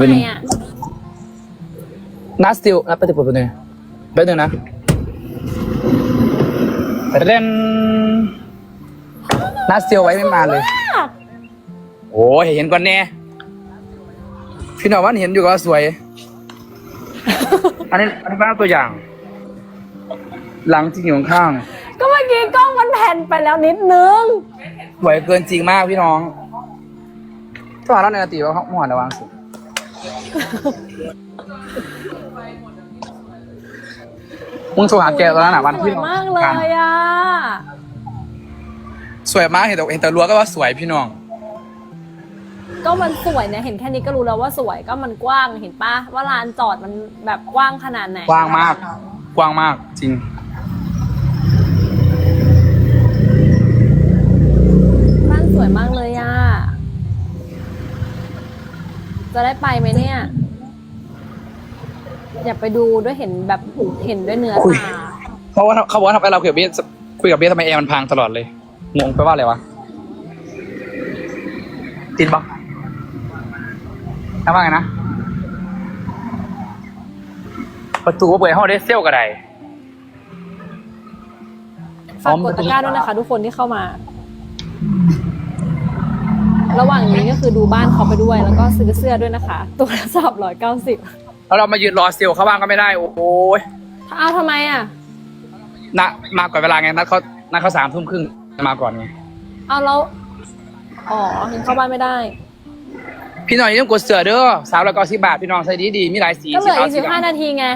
เป็นไงอะนัสติลนับไปติดปวดเป็นไงแป๊บนึงนะเล่นนัสติลไว้ไม่มาเลย โอ้ยเห็นก่อนแน่พี่หน่อยว่าเห็นอยู่ก็สวย อันนี้อันนี้เป็นตัวอย่าง หลังจริงอยู่ข้างก็เมื่อกี้กล้องมันแผ่นไปแล้วนิดนึงสวยเกินจริงมากพี่น้องถ้าว่าเราในนาตีว่าเขาหัวระวังสิ มึงโทรหาแกตอนนั้นอะวันสวที่ยมากเลยอะ สวยมากเห็นแต่เห็นแต่รั้วก็ว่าสวยพี่น้อง ก็มันสวยเนี่ยเห็นแค่นี้ก็รู้แล้วว่าสวยก็มันกว้างเห็นปะว่าลานจอดมันแบบกว้างขนาดไหนกว้างมาก กว้างมากจริง บ้านสวยมากเลยอะ จะได้ไปไหมเนี่ย อยากไปดูด้วยเห็นแบบเห็นด้วยเนื้อคุยตาเขาว่าเขาบอกว่าทำไมเราคุยกับเบสคุยกับเบสทำไมแอร์มันพังตลอดเลยงงไปว่าอะไรวะติดปะทำว่าไงนะ ประตูว่าเปิดห้องได้เซลลกระไดฝากกดตะกร้าด้วยนะคะทุกคนที่เข้ามา ระหว่างนี้ก็คือดูบ้านเขาไปด้วย แล้วก็ซื้อเสื้อด้วยนะคะ ตัวละสามร้อยเก้าสิบแล้วเรามายืนรอเซลลเขาบ้างก็ไม่ได้ โอ้ยอ้าวทำไมอะนะมาก่อนเวลาไงนัดเขานัดเขาสามทุ่มครึ่งมาก่อนไงเอาแล้วอ๋อยังเข้าบ้านไม่ได้ พี่หน่อยต้องกดเสือเด้อสามร้อยเก้าสิบบาทพี่น้องใส่ดีดีๆมีหลายสีก็เหลืออีกขวสิบห้าดำนาทีไง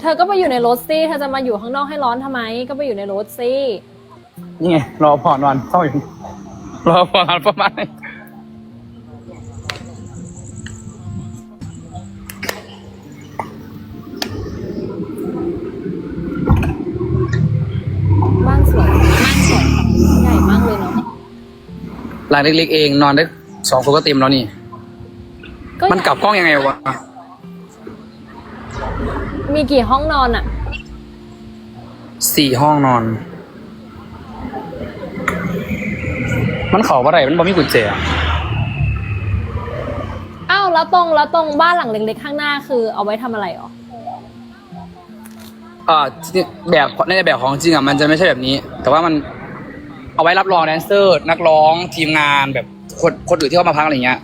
เธอก็ไปอยู่ในรถสิเธอจะมาอยู่ข้างนอกให้ร้อนทำไม ก็ไปอยู่ในรถสินี่ไงรอพอนอนเข้าอยู่ รอพอนอนประมาณนี้บ้านสวยบ้านสวยใหญ่มากเลยเนาะหลังเล็กๆเองนอนได้สองคนก็เต็มแล้วนี่ มันกลับกล้องยังไงวะ มีกี่ห้องนอนอะสี่ห้องนอน มันเขาว่าไรมันบ่มีกุญแจอะอ้าวแล้วตรงแล้วตรงบ้านหลังเล็กๆข้างหน้าคือเอาไว้ทำอะไรอ๋อเอ่อที่แบบในแบบของจริงอะมันจะไม่ใช่แบบนี้ แต่ว่ามันเอาไว้รับรองแดนเซอร์ นักร้องทีมงานแบบคนคนอื่นที่เขามาพักอะไรอย่างเงี้ย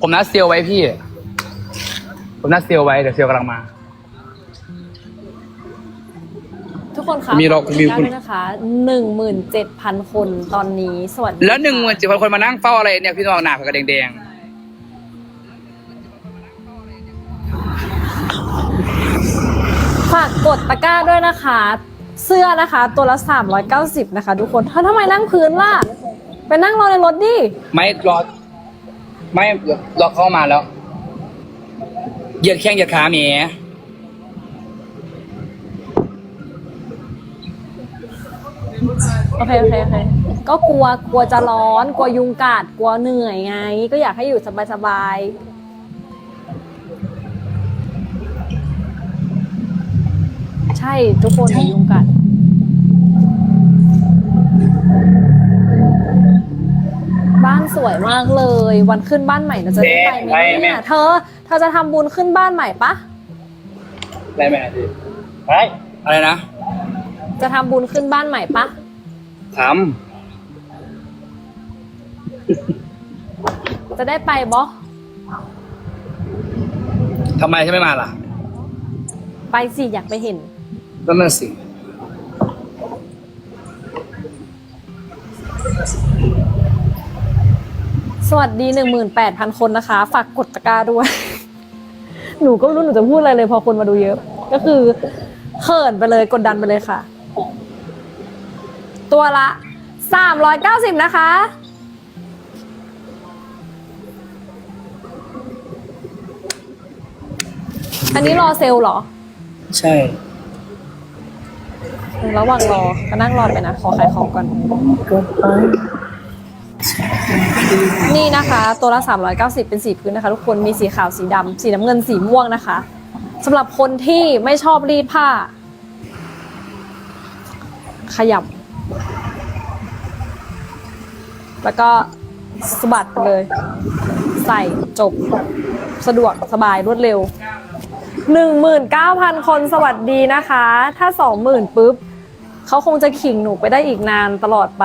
ผมนัดเซลลไว้พี่ ผมนัดเซลลไว้เดี๋ยวเซลลกำลังมา คนคะมีเราขอบมีณคุณด้วยนะคะหนึ่งหมื่นเจ็ดพันคนตอนนี้สวัสดีแล้วหนึ่งหมื่นเจ็ดพันคนมานั่งเฝ้าอะไรเนี่ยพี่น้องหนาผักกระแดงฝากกดตะกร้าด้วยนะคะ เสื้อนะคะ ตัวละสามร้อยเก้าสิบนะคะ ทุกคนถ้าทำไมนั่งพื้นล่ะ ไปนั่งรอในรถดิ ๆไม่รอไม่รอเข้ามาแล้วเหยียดแข้งเหยียดขาเมีย โอเคโอเคโอเคก็กลัวกลัวจะร้อน กลัวยุงกัดกลัวเหนื่อยไง ก็อยากให้อยู่สบายสบายๆใช่ทุกคนอย่ายุงกัดบ้านสวยมากเลย วันขึ้นบ้านใหม่เราจะได้ไปไหมเนี่ยเธอ เธอจะทำบุญขึ้นบ้านใหม่ปะอะไรแม่ดิไปอะไรนะ จะทำบุญขึ้นบ้านใหม่ปะ ทจะได้ไปบอำทำไมฉันไม่มาล่ะไปสิอยากไปเห็น นั่นน่ะสิ สวัสดีหนึ่งหมื่นแปดพันคนนะคะ ฝากกดตะกร้าด้วย หนูก็ไม่รู้หนูจะพูดอะไรเลยพอคนมาดูเยอะ ก็คือเขินไปเลยกดดันไปเลยค่ะ ตัวละสามร้อยเก้าสิบนะคะ อันนี้รอเซลล์เหรอ ใช่ ระหว่างรอก็นั่งรอไปนะ ขอขายของก่อนนี่นะคะ ตัวละ 390 เป็นสีพื้นนะคะ ทุกคนมีสีขาวสีดำสีน้ำเงินสีม่วงนะคะสำหรับคนที่ไม่ชอบรีดผ้า ขยับ แล้วก็สะบัดไปเลย ใส่จบ สะดวกสบายรวดเร็ว 19,000 คนสวัสดีนะคะ ถ้า 20,000ปุ๊บเขาคงจะขิงหนูไปได้อีกนานตลอดไป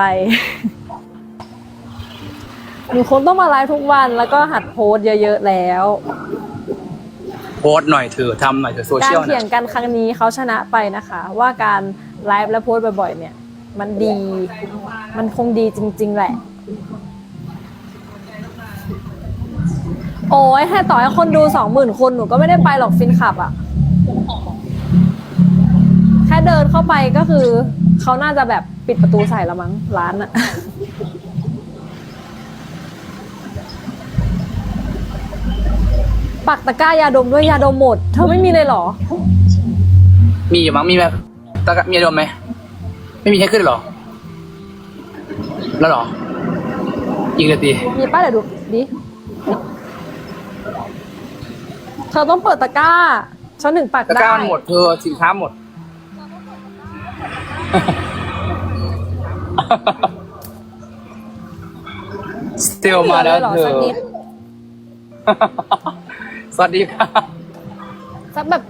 หนูคงต้องมาไลฟ์ทุกวันแล้วก็หัดโพสต์เยอะๆแล้วโพสต์หน่อยเถอะทำหน่อยเถอะโซกาเชีรยลเถียนะงกันครั้งนี้เขาชนะไปนะคะ ว่าการไลฟ์และโพสต์บ่อยๆเนี่ย มันดี มันคงดีจริง ๆ แหละ โอ้ยแค่ต่อให้คนดูสองหมื่นคนหนูก็ไม่ได้ไปหรอกฟินขับอะแค่เดินเข้าไปก็คือ เขาน่าจะแบบปิดประตูใส่ละมั้งร้านอะปักตะกร้ายาดมด้วยยาดมหมด เธอไม่มีเลยเหรอ มีอยู่มั้งมีไหมตะกะมีอารมไหม ไม่มีให้ขึ้นเหรอ แล้วเหรอยิงเลยตีมีป้าเดี๋ยวดูดิ เธอต้องเปิดตะกร้าฉันถึงปักตะได้กร้ามันหมดเธอสินค้าหมด สเตลมาแล้วไเหเธลือสักนิดสวัสดีค่ะสักแบบ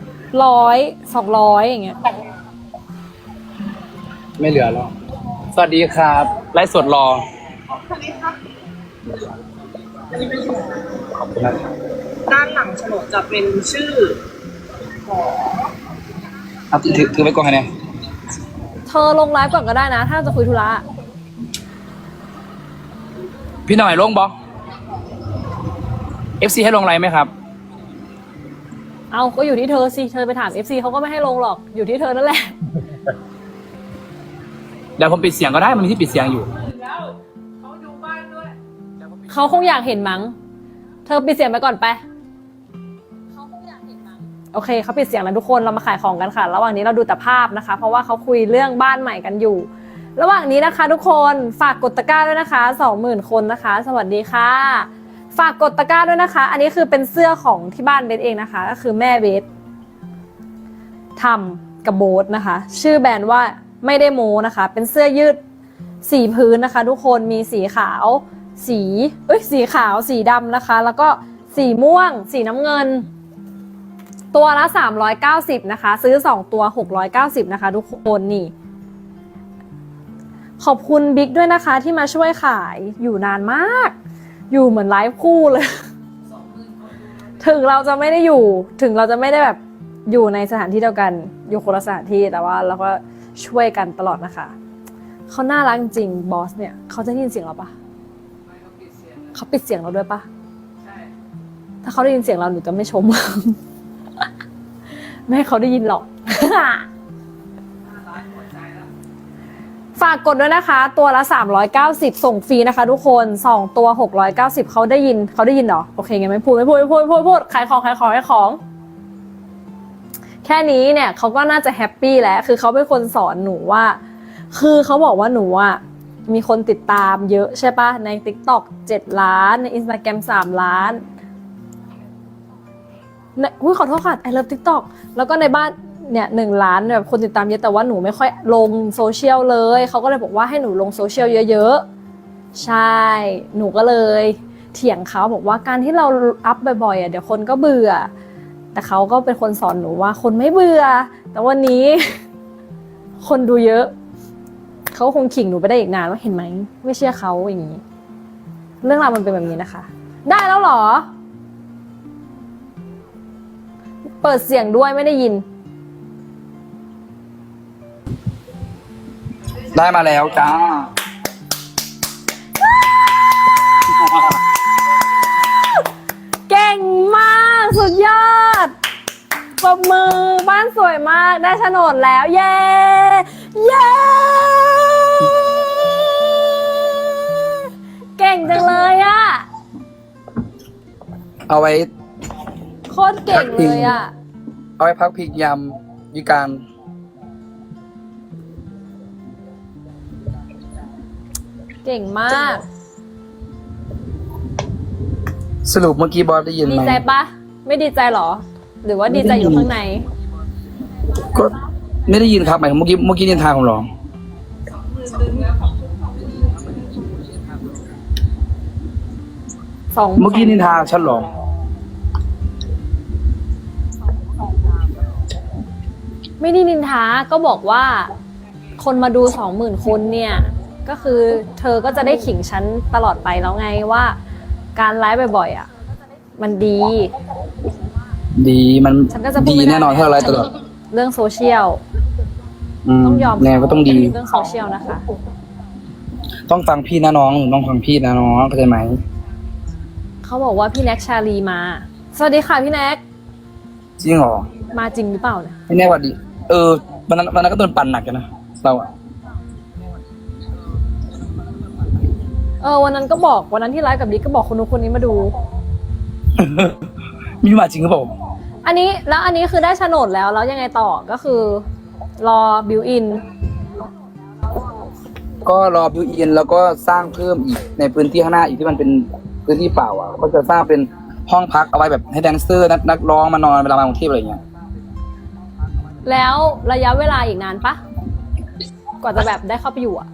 ร้อยสองร้อยอย่างเงี้ย ไม่เหลือแล้ว สวัสดีครับ ไลฟ์สดรอ ขอบคุณครับด้านหลังโฉนดจะเป็นชื่อเอาถือถือถือไว้ก่อนไงเนี่ยเธอลงไลฟ์ก่อนก็ได้นะ ถ้าจะคุยธุระพี่หน่อยลงบอ FC ให้ลงไลน์ไหมครับ เอาก็อยู่ที่เธอสิ เธอไปถาม FC เขาก็ไม่ให้ลงหรอก อยู่ที่เธอนั่นแหละเดี๋ยวผมปิดเสียงก็ได้มันมีที่ปิดเสียงอยู่ เขาคงอยากเห็นมั้ง เธอปิดเสียงไปก่อนไป โอเคเขาปิดเสียงแล้วทุกคนเรามาขายของกันค่ะ ระหว่างนี้เราดูแต่ภาพนะคะ เพราะว่าเขาคุยเรื่องบ้านใหม่กันอยู่ ระหว่างนี้นะคะ ทุกคนฝากกดตะกร้าด้วยนะคะสองหมื่นคนนะคะ สวัสดีค่ะ ฝากกดตะกร้าด้วยนะคะ อันนี้คือเป็นเสื้อของที่บ้านเบสเองนะคะ ก็คือแม่เบสทำกับโบทนะคะ ชื่อแบรนด์ว่า ไม่ได้โมนะคะ เป็นเสื้อยืดสีพื้นนะคะ ทุกคนมีสีขาว สีเอ้ยสีขาวสีดำนะคะ แล้วก็สีม่วง สีน้ำเงิน ตัวละ 390 นะคะ ซื้อ 2 ตัว 690 นะคะ ทุกคนนี่ ขอบคุณบิ๊กด้วยนะคะที่มาช่วยขายอยู่นานมาก อยู่เหมือนไลฟ์คู่เลย ถึงเราจะไม่ได้อยู่ ถึงเราจะไม่ได้แบบอยู่ในสถานที่เดียวกัน อยู่คนละสถานที่แต่ว่าเราก็ ช่วยกันตลอดนะคะเขาน่ารักจริงบอสเนี่ยเขาจะได้ยินเสียงเราปะเขาปิดเสียงเราด้วยปะถ้าเขาได้ยินเสียงเราหนูจะไม่ชม ไม่ให้เขาได้ยินหรอกฝากกดด้วยนะคะ ตัวละ 390 ส่งฟรีนะคะ ทุกคน 2 ตัว 690 เขาได้ยินเขาได้ยินเหรอ โอเคงั้นไม่พูดไม่พูดไม่พูดไม่พูดพูดขายของขายของขายของ แค่นี้เนี่ยเขาก็น่าจะแฮปปี้แล้ว คือเขาเป็นคนสอนหนูว่า คือเขาบอกว่าหนูอะมีคนติดตามเยอะใช่ปะใน TikTok 7 ล้าน ใน Instagram 3 ล้านในอุ้ยขอโทษค่ะ I love TikTok แล้วก็ในบ้านเนี่ยหนึ่งล้านแบบคนติดตามเยอะแต่ว่าหนูไม่ค่อยลงโซเชียลเลย เขาก็เลยบอกว่าให้หนูลงโซเชียลเยอะๆ ใช่ หนูก็เลย เถียงเขาบอกว่าการที่เราอัพบ่อยๆอะเดี๋ยวคนก็เบื่อ แต่เขาก็เป็นคนสอนหนูว่า คนไม่เบื่อ แต่วันนี้ คนดูเยอะ เขาคงขิงหนูไปได้อีกนานว่าเห็นไหม ไม่เชื่อเขาอย่างนี้ เรื่องราวมันเป็นแบบนี้นะคะ ได้แล้วหรอ เปิดเสียงด้วยไม่ได้ยิน ได้มาแล้วจ้าากสุดยอดปรบมือบ้านสวยมากได้โฉนดแล้ว เย้เย้เก่งจังเลยอะเอาไว้ โคตรเก่งเลยอะเอาไว้พักพิกยามวิการเก่งมาก สรุปเมื่อกี้บอสได้ยินดีไหมใจปะ ไม่ดีใจเหรอ หรือว่าดีใจอยู่ข้างใน ก็ไม่ได้ยินครับหมายถึงเมื่อกี้เมื่อกี้นินทาผมเหรอสองเมื่อกี้นินทาฉันเหรอไม่ได้นินทาก็บอกว่า คนมาดูสองหมื่นคนเนี่ย ก็คือเธอก็จะได้ขิงฉันตลอดไปแล้วไงว่า การไลฟ์บ่อยๆอะ มันดี ดีมันฉันก็จะพูดดีไม่ได้ แน่นอนถ้าเราไลฟ์ตลอดเรื่องโซเชียลมต้องยอมแน่ก็ต้องดี เรื่องโซเชียลนะคะ ต้องฟังพี่นะน้องหนูต้องฟังพี่นะน้องเข้าใจไหมเขาบอกว่าพี่แน็กชาลีมา สวัสดีค่ะพี่แน็กจริงเหรอมาจริงหรือเปล่าเนี่ยไม่แน่ว่าดี เออวันนั้นวันนั้นก็โดนปั่นหนักกันนะเราอะเออวันนั้นก็บอกวันนั้นที่ไลฟ์กับดิ๊กก็บอกคนนู้นคนนี้มาดู มีมาจริงหรือเปล่าอันนี้แล้วอันนี้คือได้โฉนดแล้วแล้วยังไงต่อก็คือ รอบิวอิน ก็รอบิวอินแล้วก็สร้างเพิ่มอีกในพื้นที่ข้างหน้าอีกที่มันเป็นพื้นที่เปล่าอะ ก็จะสร้างเป็นห้องพักเอาไว้แบบให้แดนเซอร์นักนักร้องมานอนเวลามากรุงเทพอะไรอย่างเงี้ยแล้วระยะเวลาอีกนานปะกว่าจะแบบได้เข้าไปอยู่อะ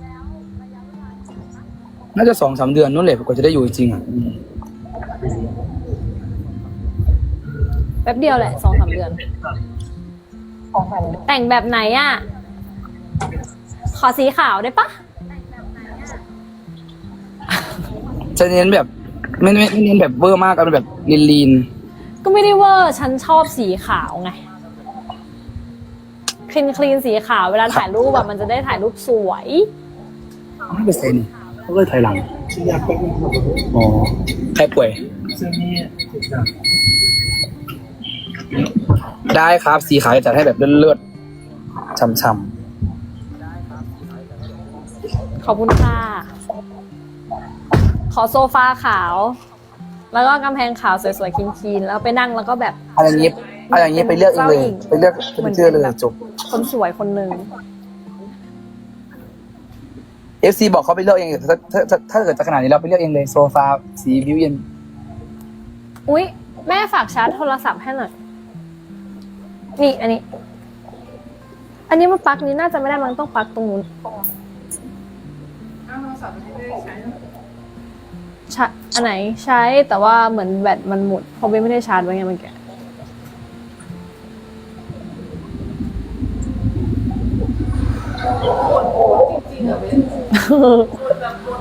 น่าจะสองสามเดือนนู่นแหละกว่าจะได้อยู่จริงๆอะอืมแป๊บเดียวแหละสองสามเดือนแต่งแบบไหนอะขอสีขาวได้ปะจะเน้นแบบไม่ไม่ไม่เน้นแบบเวอร์มากเอาเป็นแบบลีนลีนก็ไม่ได้เวอร์ฉันชอบสีขาวไงคลีนคลีนสีขาวเวลาถ่ายรูปแบบมันจะได้ถ่ายรูปสวย ๆไม่เป็นไรนี่เขาก็เลยถอยหลัง อ๋อใครป่วย ได้ครับสีขาวจะจัดให้แบบเลือดๆช่ำขอบคุณค่ะ ขอโซฟาขาว แล้วก็กำแพงขาวสวยๆคลีนๆแล้วไปนั่งแล้วก็แบบ ๆเอาอย่างนี้เอาอย่างนี้ไปเลือกเองเลยไปเลือกเป็นเชื่อเลยจบ คนสวยคนหนึ่ง FC บอกเขาไปเลือกเองถ้าถ้าถ้าถ้าเกิดจะขนาดนี้เราไปเลือกเองเลยโซฟาสีวิวเย็น อุ๊ย แม่ฝากชาร์จโทรศัพท์ให้หน่อย นี่อันนี้ อันนี้มันปลั๊กนี้น่าจะไม่ได้มันต้องปลั๊กตรงนู้นชาอันไหนใช้แต่ว่าเหมือนแบตมันหมดเพราะเบนไม่ได้ชาร์จไว้ไงเมันแก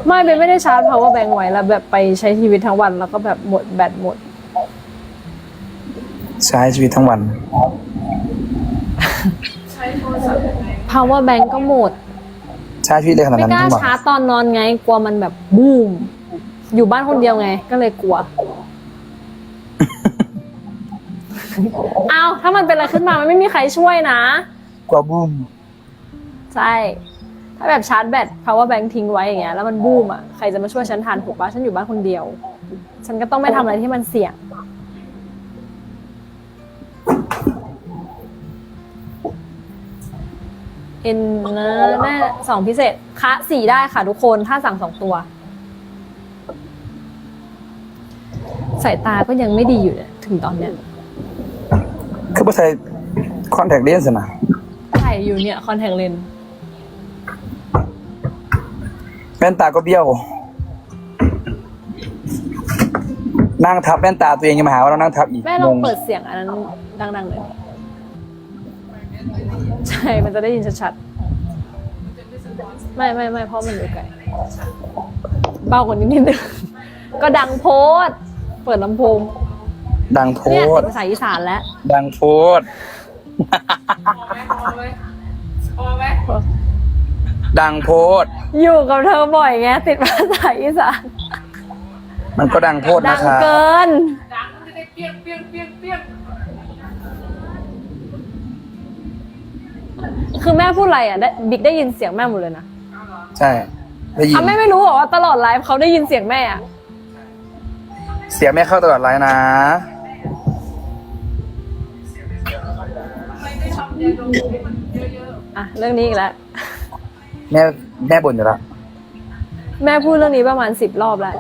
ไม่เบนไม่ได้ชาร์จ power bank ไว้แล้วแบบไปใช้ชีวิตทั้งวันแล้วก็แบบหมดแบตหมด ใช้ชีวิตทั้งวัน power bank ก็หมด ใช้ชีวิตเลยขนาดไม่นั้นกล้าทั้งวันชาร์จตอนนอนไง กลัวมันแบบบูม อยู่บ้านคนเดียวไง ก็เลยกลัว เอาถ้ามันเป็นอะไรขึ้นมา มันไม่มีใครช่วยนะกว่าบูมใช่ ถ้าแบบชาร์จแบต power bank ทิ้งไว้อย่างเงี้ย แล้วมันบูมอะ ใครจะมาช่วยฉันทันถูกปะฉันอยู่บ้านคนเดียว ฉันก็ต้องไม่ทำอะไรที่มันเสี่ยง เอ็นนะแม่สองพิเศษคะสี่ได้ค่ะทุกคนถ้าสั่งสองตัว สายตาก็ยังไม่ดีอยู่เนี่ยถึงตอนเนี้ยคือภาษาคอนแทคเลนส์นะใส่อยู่เนี่ยคอนแทคเลนแว่นตาก็เบี้ยว นั่งทับแว่นตาตัวเองยังมาหาว่าเรานั่งทับอีกแม่ลองง เปิดเสียงอันนั้นดังๆเลย ใช่ มันจะได้ยินชัดๆ ไม่ไม่ไม่เพราะมันอยู่ไกล เบากว่านี้นิดนึง ก็ดังโพด เปิดลำโพง ดังโพเนี่ยด ติดภาษาอีสานแล้ว ดังโพดดังโพด อยู่กับเธอบ่อยไงติดภาษาอีสาน มันก็ดังโพดดันะงคะเกิน คือแม่พูดอะไรอะได้บิ๊กได้ยินเสียงแม่หมดเลยนะใช่ได้ยินอะแม่ไม่รู้เหรอว่าตลอดไลฟ์เขาได้ยินเสียงแม่อะเสียงไม่เข้าตลอดไลน์นะ อะเรื่องนี้อีกแล้ว แม่แม่บ่นอยู่แล้วแม่พูดเรื่องนี้ประมาณสิบรอบแล้ว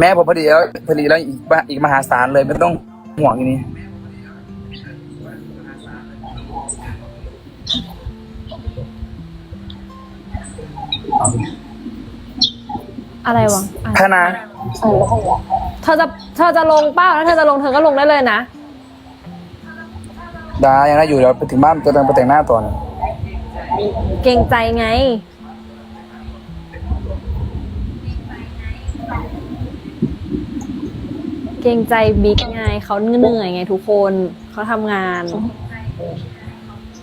แม่ผมพอดีแล้วพอดีแล้วอีกมหาอีกมหาศาลเลยไม่ต้องห่วงอย่างนี้ อะไรวะอะพะนะเธอจะเธอจะลงเป้าแล้วเธอจะลงเธอก็ลงได้เลยนะได้ยังได้อยู่เดี๋ยวไปถึงบ้านจะเดินไปแต่งหน้าต่อเนี่ยเกรงใจไง เกรงใจบิ๊กไงเขาเหนื่อยไงทุกคนเขาทำงาน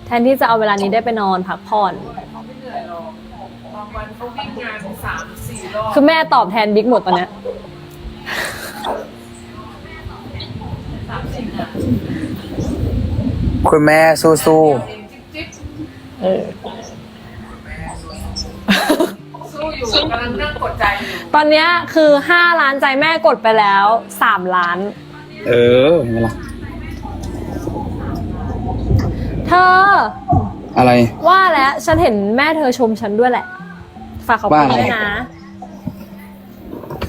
แทนที่จะเอาเวลานี้ได้ไปนอนพักผ่อน คือแม่ตอบแทนบิ๊กหมดตอนเนี้ยคุณแม่สู้จิ๊บจิ๊บเออสู้อยู่กำลังนั่งกดใจอยู่ตอนเนี้ยคือห้าล้านใจแม่กดไปแล้วสามล้าน ๆเออเห็นไหมล่ะเธอ อะไร ว่าแล้วฉันเห็นแม่เธอชมฉันด้วยแหละ ฝากขอบคุณว่าอะไร ด้วยนะ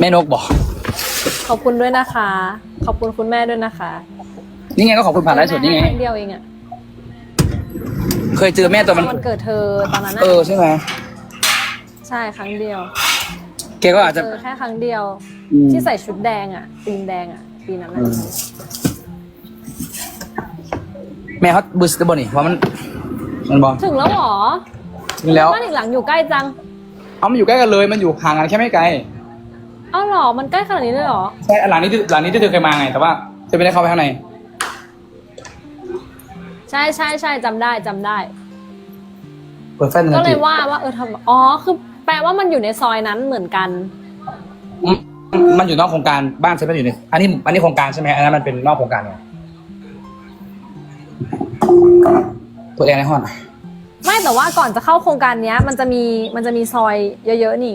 แม่นกบอก ขอบคุณด้วยนะคะ ขอบคุณคุณแม่ด้วยนะคะนี่ไงก็ขอบคุณผ่านไลฟ์สดนี่ไงครั้งเดียวเองอะเคยเจอแม่ตอนมัน วันเกิดเธอตอนนั้นเออะอใช่ไหมใช่ครั้งเดียวแกก็อาจจะ เจอแค่ครั้งเดียว อืม ที่ใส่ชุดแดงอะตีนแดงอะปีนั้นอะอืมแม่เขาบูสต์บอนี่ว่ามัน มันบอกถึงแล้วเหรอถึงแล้ว บ้านอีกหลังอยู่ใกล้จัง เอามันอยู่ใกล้กันเลย มันอยู่ห่างกันแค่ไม่ไกล เอ้าเหรอ มันใกล้ขนาดนี้เลยเหรอ ใช่หลังนี้ที่หลังนี้ที่เธอเคยมาไง แต่ว่าจะไม่ได้เข้าไปข้างในใช่ใช่ใช่จำได้จำได้ เปิดไฟหนึ่งก็นาเลทียว่าว่าเออทำอ๋อ คือแปลว่ามันอยู่ในซอยนั้นเหมือนกัน อืมมันอยู่นอกโครงการบ้านฉันไม่ได้อยู่ในอันนี้อันนี้โครงการใช่ไหมอันนั้นมันเป็นนอกโครงการไงเปิดแอร์ในห้องไม่แต่ว่าก่อนจะเข้าโครงการเนี้ย มันจะมีมันจะมีซอยเยอะๆนี่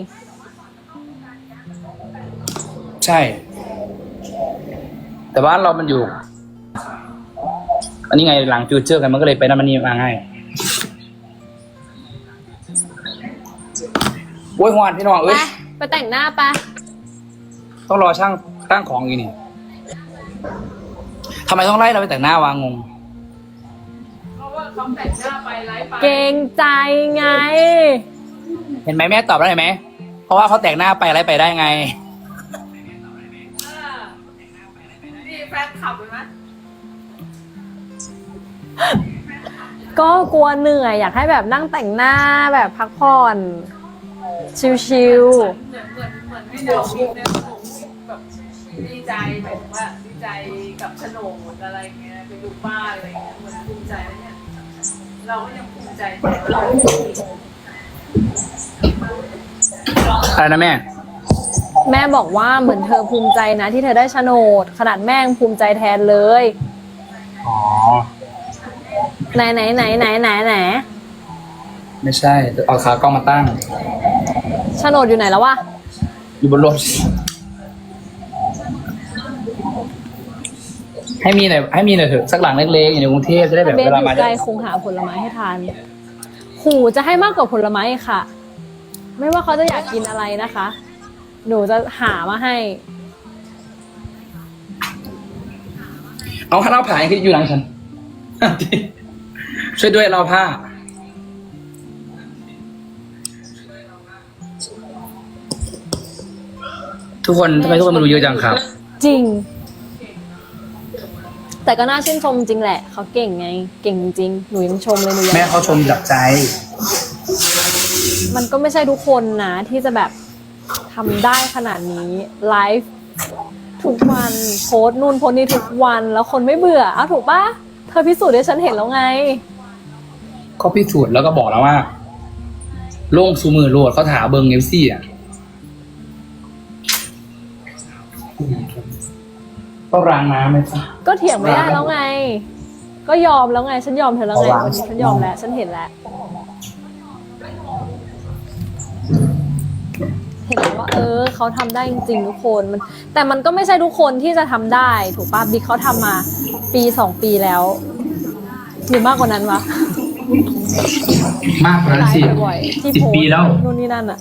ใช่ แต่บ้านเรามันอยู่ อันนี้ไงหลังฟิวเจอร์กันมันก็เลยไปนั่นมันนี่มาง่ายโว้ยหวานพี่น้องไปเอ้ยไปแต่งหน้าไปะต้องรอช่างตั้งของอีกนี่ทำไมต้องไล่เราไปแต่งหน้าวางงงเพราะว่าเขาแต่งหน้าไปไลฟ์ไปเกรงใจไง เห็นไหมแม่ตอบแล้วเห็นไหม เพราะว่าเขาแต่งหน้าไปอะไรไปได้ไง ขับเลยไหมก็กลัวเหนื่อยอยากให้แบบนั่งแต่งหน้าแบบพักผ่อน ชิวเหมือนเหมือนเหมือนให้ดาววิวเนี่ยผมแบบดีใจแบบว่าดีใจกับโฉนดอะไรเงี้ยไปดูบ้านอะไรเงี้ยเหมือนภูมิใจแล้วเนี่ยเราก็ยังภูมิใจแต่เราไม่ภูมิใจอะไรนะแม่ๆ แม่บอกว่าเหมือนเธอภูมิใจนะ ที่เธอได้โฉนด ขนาดแม่ยังภูมิใจแทนเลย อ๋อ ไหนไหนไหนไหนไหนไหนไม่ใช่ เอาขากล้องมาตั้ง โฉนดอยู่ไหนแล้ววะอยู่บนรถให้มีหน่อยให้มีหน่อยเถอะสักหลังเล็กๆอยู่ในกรุงเทพจะได้แบบเบสเวอลายู่มาไกลได้คงหาผลไม้ให้ทานหูจะให้มากกว่าผลไม้ค่ะ ไม่ว่าเขาจะอยากกินอะไรนะคะ หนูจะหามาให้ เอาผ้าเล่าผ่าให้อยู่หลังฉัน ช่วยด้วยเราผ้า ทุกคนทำไมทุกคนมาดูเยอะจังครับ จริง แต่ก็น่าชื่นชมจริงแหละ เขาเก่งไง เก่งจริง หนูยังชมเลยหนูยังแม่เขาชมจากใจ มันก็ไม่ใช่ทุกคนนะที่จะแบบ ทำได้ขนาดนี้ไลฟ์ทุกวันโพสต์นู่นโพสต์นี่ทุกวันแล้วคนไม่เบื่ออ้าวถูกปะเธอพิสูจน์ให้ฉันเห็นแล้วไง เขาพิสูจน์แล้วก็บอกแล้วว่า โล่งซูมือโหลดเขาถาเบิงเอฟซี่อะต้องรางน้ำไหมจ๊ะก็เถียงไม่ได้แล้วไง ก็ยอมแล้วไง ฉันยอมเธอแล้วไงเอาวะวันนี้ฉันยอมแล้ว ฉันเห็นแล้ว เห็นแล้วว่า เออเขาทำได้จริงๆทุกคนมัน แต่มันก็ไม่ใช่ทุกคนที่จะทำได้ ถูกป่ะบิ๊กเขาทำมา ปีสองปีแล้ว หรือมากกว่านั้นวะมากกว่านั้นไลสิฟ์บ่อยๆที่สิบโพสปีต์แล้วนู่นนี่นั่นอะ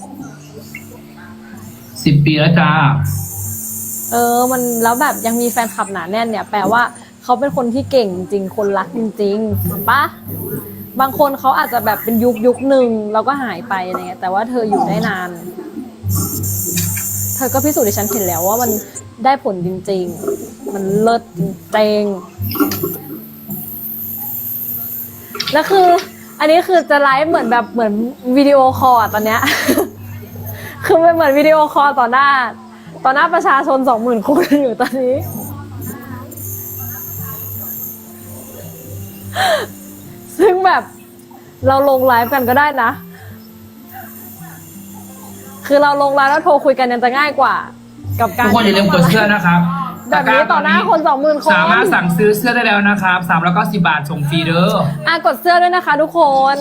สิบปีแล้วจ้าเออ มันแล้วแบบยังมีแฟนคลับหนาแน่นเนี่ย แปลว่าเขาเป็นคนที่เก่งจริงคนรักจริงๆถูกปะบางคนเขาอาจจะแบบเป็นยุคยุคหนึ่งแล้วก็หายไปอะไรเงี้ยแต่ว่าเธออยู่ได้นาน เธอก็พิสูจน์ให้ฉันเห็นแล้วว่ามันได้ผลจริง ๆ มันเลิศจริงๆแล้วคือ อันนี้คือจะไลฟ์เหมือนแบบเหมือนวิดีโอคอลตอนเนี้ย คือมันเหมือนวิดีโอคอลต่อหน้า ต่อหน้าประชาชนสองหมื่นคนอยู่ตอนนี้ ซึ่งแบบเราลงไลฟ์กันก็ได้นะ คือเราลงไลฟ์แล้วโทรคุยกันยังจะง่ายกว่า กับกาทุรกคนอย่าลืมกดเสื้อนะครับแบบนี้ต่อหน้าคนสองหมื่นคนสามารถสั่งซื้อเสื้อได้แล้วนะครับสามร้อยเก้าสิบาทส่งฟรีเด้ออะกดเสื้อด้วยนะคะ ทุกคน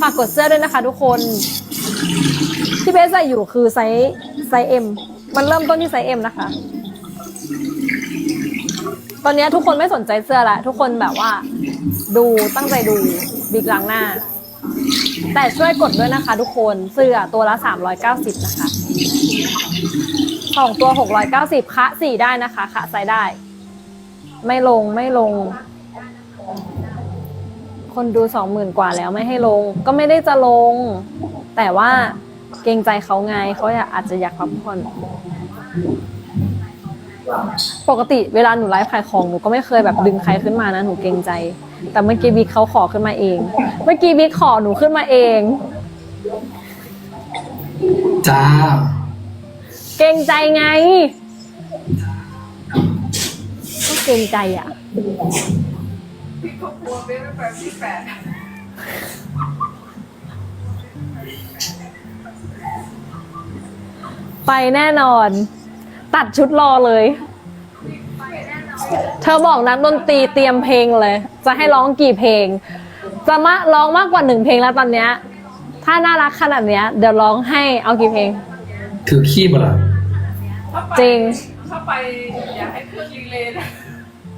ฝากกดเสื้อด้วยนะคะ ทุกคนที่เบสใส่อยู่คือไซส์ไซส์เอ็มมันเริ่มต้นที่ไซส์เอ็มนะคะ ตอนนี้ทุกคนไม่สนใจเสื้อละทุกคนแบบว่า ดูตั้งใจดู บิ๊กล้างหน้า แต่ช่วยกดด้วยนะคะทุกคนเสื้อตัวละ 390 นะคะสองตัว 690คะสี่ได้นะคะคะใส่ได้ ไม่ลงไม่ลง คนดูสองหมื่นกว่าแล้วไม่ให้ลง ก็ไม่ได้จะลง แต่ว่าเกรงใจเขาไงเขาอยากอาจจะอยากพักผ่อนปกติเวลาหนูไลฟ์ขายของหนูก็ไม่เคยแบบดึงใครขึ้นมานะหนูเกรงใจ แต่เมื่อกี้บิ๊กเขาขอขึ้นมาเอง เมื่อกี้บิ๊กขอหนูขึ้นมาเอง จ้า เกรงใจไง ก็เกรงใจอะ พี่ครอบครัวเป็นแบบที่แปดไปแน่นอน ตัดชุดรอเลย เธอบอกนักดนตรีเตรียมเพลงเลย จะให้ร้องกี่เพลง จะมาร้องมากกว่าหนึ่งเพลงแล้วตอนเนี้ย ถ้าน่ารักขนาดเนี้ย เดี๋ยวร้องให้เอากี่เพลง ถือขี้บ่ล่ะถ้าไปจริง ถ้าไปอยากให้เครื่องรีเลย์นะ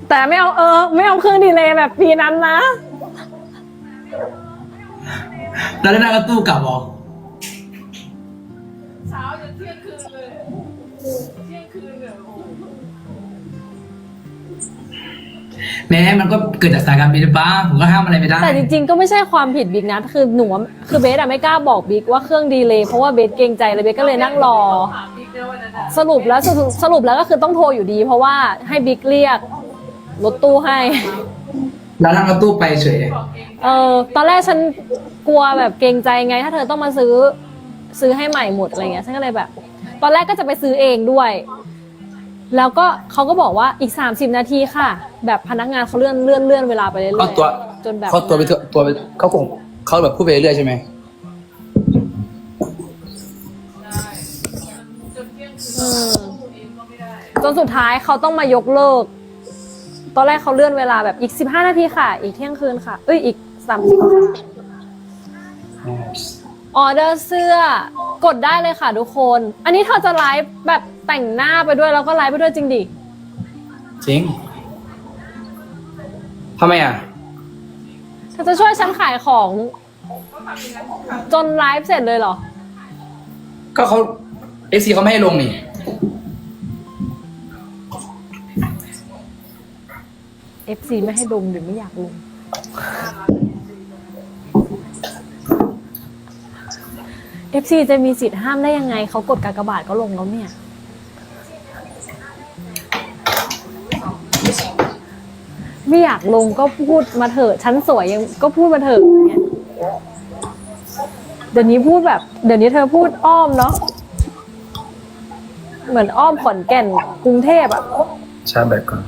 แต่ไม่เอาเออ ไม่เอาเครื่องดีเลย์แบบปีนั้นนะ แล้วได้นั่งรถตู้กลับเหรอเช้าจน แม้มันก็เกิดจากสายการบินป้าผมก็ห้ามอะไรไม่ได้ แต่จริงๆ ก็ไม่ใช่ความผิดบิ๊กนะ คือหนูอะคือเบสอะไม่กล้าบอกบิ๊กว่าเครื่องดีเลย์เพราะว่าเบสเกรงใจเลยเบสก็เลยนั่งรอถามบิ๊กนะวันนั้นอะสรุปแล้วสรุปสรุปแล้วก็คือต้องโทรอยู่ดี เพราะว่าให้บิ๊กเรียกรถตู้ให้ แล้วนั่งรถตู้ไปเฉยบอกเองเออตอนแรกฉันกลัวแบบเกรงใจไง ถ้าเธอต้องมาซื้อซื้อให้ใหม่หมดอะไรเงี้ยฉันก็เลยแบบ ตอนแรกก็จะไปซื้อเองด้วย แล้วก็เขาก็บอกว่าอีก 30 นาทีค่ะ แบบพนักงานเขาเลื่อนเลื่อนเลื่อนเวลาไปเรื่อยเขาตัวๆจนแบบเขาตัวไปเถอะตัวไปเขาคงเขาแบบพูดไปเรื่อยใช่ไหมได้จนเที่ยงคืนอืมเองก็ไม่ได้จนสุดท้ายเขาต้องมายกเลิก ตอนแรกเขาเลื่อนเวลาแบบอีก 15 นาทีค่ะ อีกเที่ยงคืนค่ะ เอ้ยอีก 30ค่ะ อ อเดอร์เสื้อกดได้เลยค่ะทุกคน อันนี้เธอจะไลฟ์แบบแต่งหน้าไปด้วยแล้วก็ไลฟ์ไปด้วยจริงดิ จริงทำไมอะ เธอจะช่วยฉันขายของก็ทำอย่างนั้นทุกครั้งจนไลฟ์เสร็จเลยเหรอ ก็เขาเอซีเขาไม่ให้ลงนี่ FC ไม่ให้ลงหรือไม่อยากลง FC จะมีสิทธิ์ห้ามได้ยังไง เขากดกากบาทก็ลงแล้วเนี่ย ไม่อยากลงก็พูดมาเถอะฉันสวยยังก็พูดมาเถอะอย่างเงี้ยเดี๋ยวนี้พูดแบบ เดี๋ยวนี้เธอพูดอ้อมเนาะเหมือนอ้อมขอนแก่นกรุงเทพอะชาร์จแบตก่อน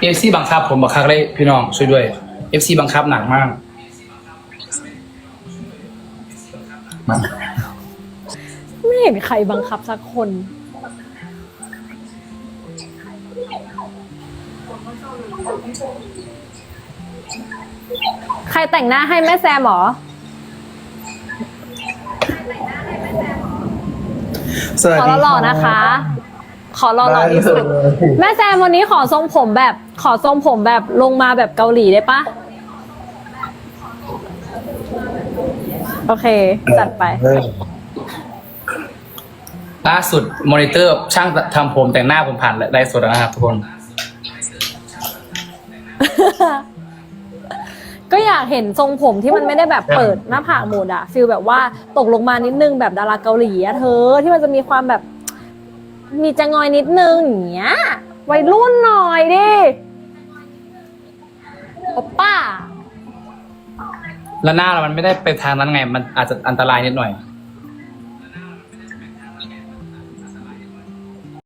เอฟซีบังคับผมบังคับเลยพี่น้องช่วยด้วยเอฟซีบังคับหนักมาก มาไม่เห็นใครบังคับสักคน ใครแต่งหน้าให้แม่แซมเหรอ สวัสขอดีหล่อๆนะคะ ขอหล่อๆที่สุด แม่แซมวันนี้ขอทรงผมแบบ ขอทรงผมแบบลงมาแบบเกาหลีได้ปะ โอเค จัดไป เออล่าสุดมอนิเตอร์ช่างทำผมแต่งหน้าผมผ่านไลฟ์สดแล้วนะครับทุกคน ก็อยากเห็นทรงผมที่มันไม่ได้แบบเปิดหน้าผากหมดอะฟิลแบบว่าตกลงมานิดนึงแบบดาราเกาหลีอะเธอที่มันจะมีความแบบ มีจะงอยนิดนึงอย่างเงี้ยวัยรุ่นหน่อยดิโอป้า แล้วหน้าเรามันไม่ได้ไปทางนั้นไง มันอาจจะอันตรายนิดหน่อย